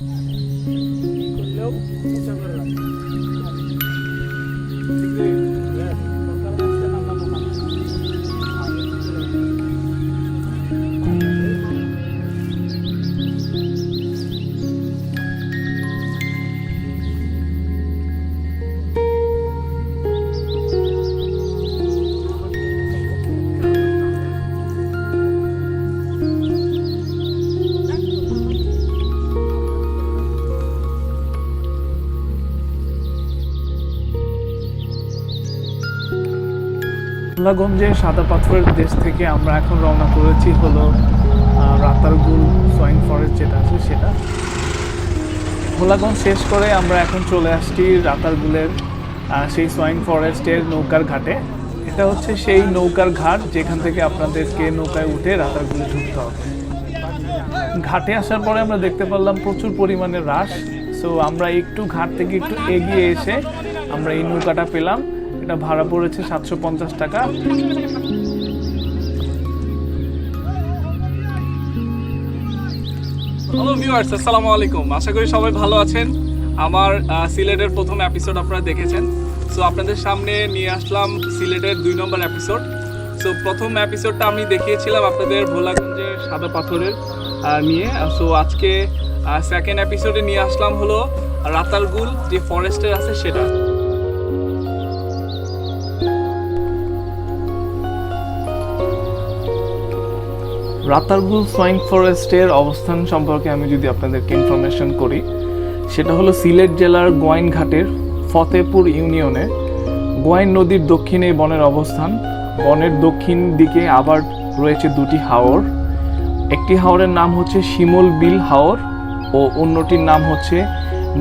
Hello. Hello. করে সাদা পাথরের দেশ থেকে আমরা এখন রওনা করেছি হলো রাতারগুল সোয়াইন ফরেস্ট যেটা আছে সেটা। ভোলাগঞ্জ শেষ করে আমরা এখন চলে আসছি রাতারগুলের সেই সোয়াইন ফরেস্টের নৌকার ঘাটে। এটা হচ্ছে সেই নৌকার ঘাট যেখান থেকে আপনাদেরকে নৌকায় উঠে রাতারগুলে ঢুকতে হবে। ঘাটে আসার পরে আমরা দেখতে পারলাম প্রচুর পরিমাণে হ্রাস। সো আমরা একটু ঘাট থেকে একটু এগিয়ে এসে আমরা এই নৌকাটা পেলাম। এটা ভাড়া পড়েছে সাতশো পঞ্চাশ টাকা। হ্যালো ভিউয়ার্স আসসালামু আলাইকুম। আশা করি সবাই ভালো আছেন। আমার সিলেটের প্রথম এপিসোড আপনারা দেখেছেন। সো আপনাদের সামনে নিয়ে আসলাম সিলেটের দুই নম্বর এপিসোড সো প্রথম এপিসোডটা আমি দেখিয়েছিলাম আপনাদের ভোলাগঞ্জের সাদা পাথরের নিয়ে। সো আজকে সেকেন্ড এপিসোডে নিয়ে আসলাম হলো রাতারগুল, যে ফরেস্টের আছে সেটা। রাতারগুল সোয়াইন ফরেস্টের অবস্থান সম্পর্কে আমি যদি আপনাদেরকে ইনফরমেশন করি, সেটা হলো সিলেট জেলার গোয়াইনঘাটের ফতেপুর ইউনিয়নে গোয়াইন নদীর দক্ষিণে বনের অবস্থান। বনের দক্ষিণ দিকে আবার রয়েছে দুটি হাওর। একটি হাওরের নাম হচ্ছে শিমল বিল হাওর ও অন্যটির নাম হচ্ছে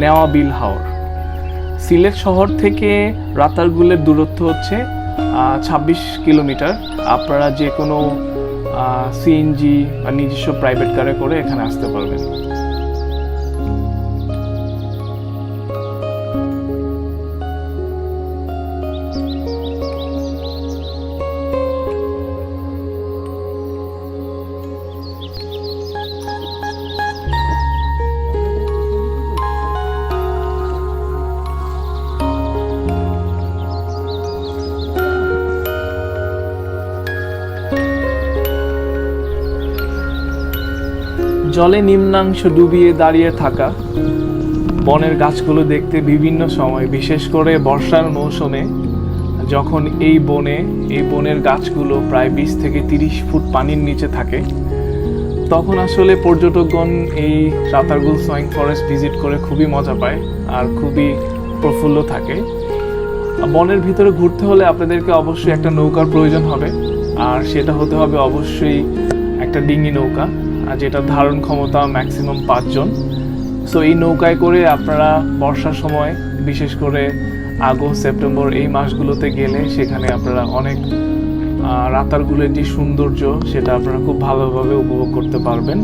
নেওয়া বিল হাওর। সিলেট শহর থেকে রাতারগুলের দূরত্ব হচ্ছে ছাব্বিশ কিলোমিটার। আপনারা যে কোনো সিএনজি বা নিজস্ব প্রাইভেট কারে করে এখানে আসতে পারবেন। জলে নিম্নাংশ ডুবিয়ে দাঁড়িয়ে থাকা। বনের গাছগুলো দেখতে বিভিন্ন সময়, বিশেষ করে বর্ষার মৌসুমে, যখন এই বনে, এই বনের গাছগুলো প্রায় বিশ থেকে তিরিশ ফুট পানির নিচে থাকে, তখন আসলে পর্যটকগণ এই রাতারগুল সোয়াইং ফরেস্ট ভিজিট করে খুবই মজা পায় আর খুবই প্রফুল্ল থাকে। বনের ভিতরে ঘুরতে হলে আপনাদেরকে অবশ্যই একটা নৌকার প্রয়োজন হবে, আর সেটা হতে হবে অবশ্যই একটা ডিঙি নৌকা। আর যেটা ধারণ ক্ষমতা ম্যাক্সিমাম পাঁচজন। সো এই নৌকায় করে আপনারা বর্ষার সময়, বিশেষ করে আগস্ট, সেপ্টেম্বর এই মাসগুলোতে গেলে সেখানে আপনারা অনেক রাতারগুলোর যে সৌন্দর্য, সেটা আপনারা খুব ভালোভাবে উপভোগ করতে পারবেন।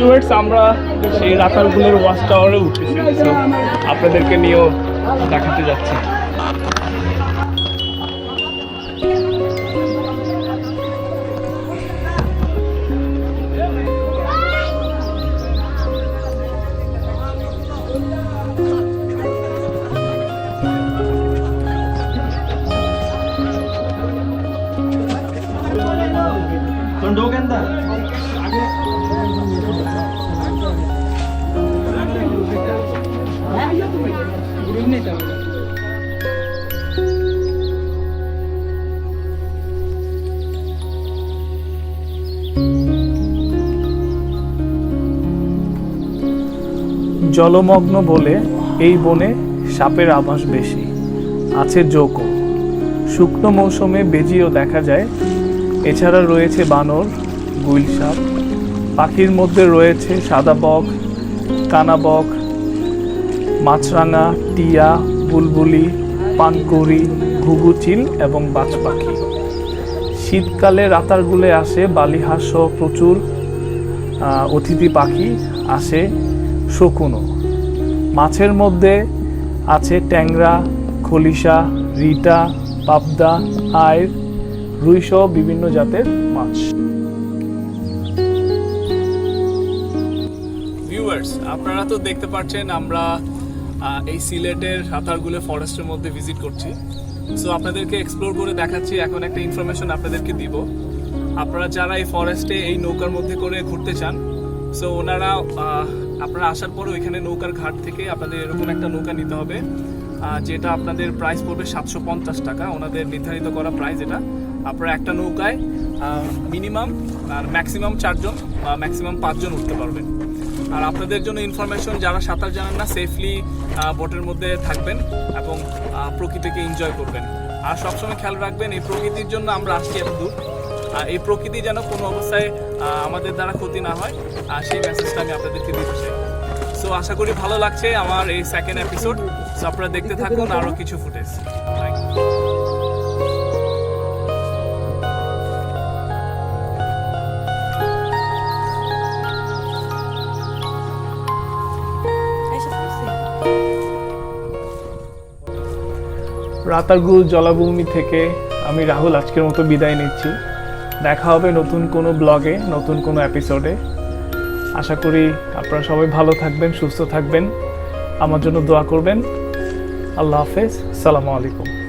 ভিউয়ার্স আমরা সেই রাতালগুলোর ওয়াচ টাওয়ারে উঠেছি। আপনাদেরকে নিয়েও দেখাতে যাচ্ছি। জলমগ্ন বলে এই বনে সাপের আভাস বেশি। আছে জোকো শুকনো মৌসুমে বেজিও দেখা যায়। এছাড়া রয়েছে বানর, গুইল সাপ। পাখির মধ্যে রয়েছে সাদা বক কানাবক মাছরাঙা, টিয়া, বুলবুলি, পানকড়ি ঘুঘুচিল এবং বাজ পাখি। শীতকালে রাতারগুলে আসে বালিহাঁস প্রচুর অতিথি পাখি আসে। শকুনও মাছের মধ্যে আছে ট্যাংরা, খলিশা, রিটা, পাবদা আয়ের রুই সহ বিভিন্ন জাতের মাছ। ভিউয়ার্স আপনারা তো দেখতে পাচ্ছেন আমরা এই সিলেটের রাতারগুলে ফরেস্টের মধ্যে ভিজিট করছি। সো আপনাদেরকে এক্সপ্লোর করে দেখাচ্ছি, এখন একটা ইনফরমেশন আপনাদেরকে দিব। আপনারা যারা এই ফরেস্টে এই নৌকার মধ্যে করে ঘুরতে চান সো ওনারা আপনারা আসার পরে ওইখানে নৌকার ঘাট থেকে আপনাদের এরকম একটা নৌকা নিতে হবে যেটা আপনাদের প্রাইস পড়বে সাতশো পঞ্চাশ টাকা। ওনাদের নির্ধারিত করা প্রাইস এটা। আপনারা একটা নৌকায় মিনিমাম আর ম্যাক্সিমাম চারজন বা ম্যাক্সিমাম পাঁচজন উঠতে পারবেন। আর আপনাদের জন্য ইনফরমেশন যারা সাঁতার জানেন না সেফলি বোটের মধ্যে থাকবেন এবং প্রকৃতিকে এনজয় করবেন। আর সবসময় খেয়াল রাখবেন, এই প্রকৃতির জন্য আমরা আসছি এত দূর এই প্রকৃতি যেন কোনো অবস্থায় আমাদের দ্বারা ক্ষতি না হয়। আর সেই মেসেজটা আমি আপনাদেরকে দিতে চাই। সো আশা করি ভালো লাগছে আমার এই সেকেন্ড এপিসোড সো আপনারা দেখতে থাকুন আরও কিছু ফুটেজ রাতারগুল জলাভূমি থেকে আমি রাহুল আজকের মতো বিদায় নিচ্ছি। দেখা হবে নতুন কোনো ব্লগে, নতুন কোনো এপিসোডে আশা করি আপনারা সবাই ভালো থাকবেন, সুস্থ থাকবেন। আমার জন্য দোয়া করবেন। আল্লাহ হাফেজ। সালামু আলাইকুম।